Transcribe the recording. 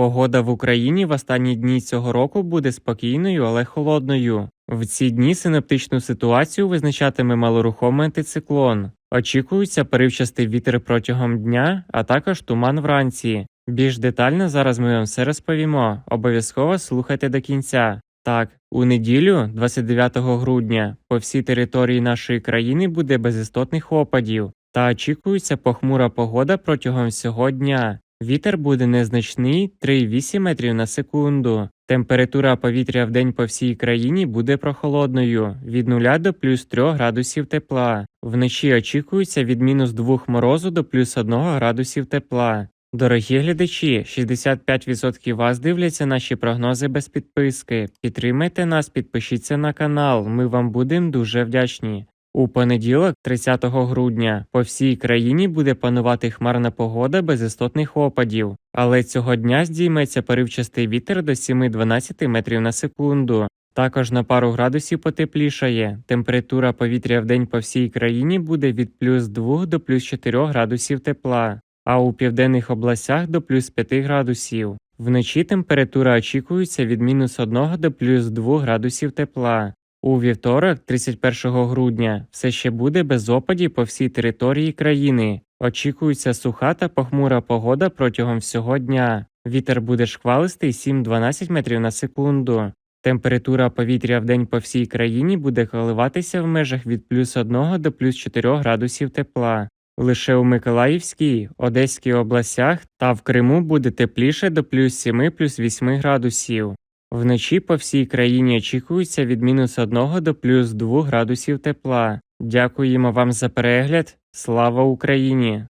Погода в Україні в останні дні цього року буде спокійною, але холодною. В ці дні синоптичну ситуацію визначатиме малорухомий антициклон. Очікується поривчастий вітер протягом дня, а також туман вранці. Більш детально зараз ми вам все розповімо. Обов'язково слухайте до кінця. Так, у неділю, 29 грудня, по всій території нашої країни буде без істотних опадів, та очікується похмура погода протягом всього дня. Вітер буде незначний 3,8 метрів на секунду. Температура повітря в день по всій країні буде прохолодною від 0 до плюс 3 градусів тепла. Вночі очікується від мінус 2 морозу до плюс 1 градусів тепла. Дорогі глядачі, 65% вас дивляться наші прогнози без підписки. Підтримайте нас, підпишіться на канал. Ми вам будемо дуже вдячні. У понеділок, 30 грудня, по всій країні буде панувати хмарна погода без істотних опадів, але цього дня здійметься поривчастий вітер до 7-12 метрів на секунду. Також на пару градусів потеплішає. Температура повітря в день по всій країні буде від плюс 2 до плюс 4 градусів тепла, а у південних областях до плюс 5 градусів. Вночі температура очікується від мінус 1 до плюс 2 градусів тепла. У вівторок, 31 грудня, все ще буде без опадів по всій території країни. Очікується суха та похмура погода протягом всього дня. Вітер буде шквалистий 7-12 метрів на секунду. Температура повітря в день по всій країні буде коливатися в межах від плюс 1 до плюс 4 градусів тепла. Лише у Миколаївській, Одеській областях та в Криму буде тепліше до плюс 7 плюс 8 градусів. Вночі по всій країні очікується від мінус 1 до плюс 2 градусів тепла. Дякуємо вам за перегляд. Слава Україні!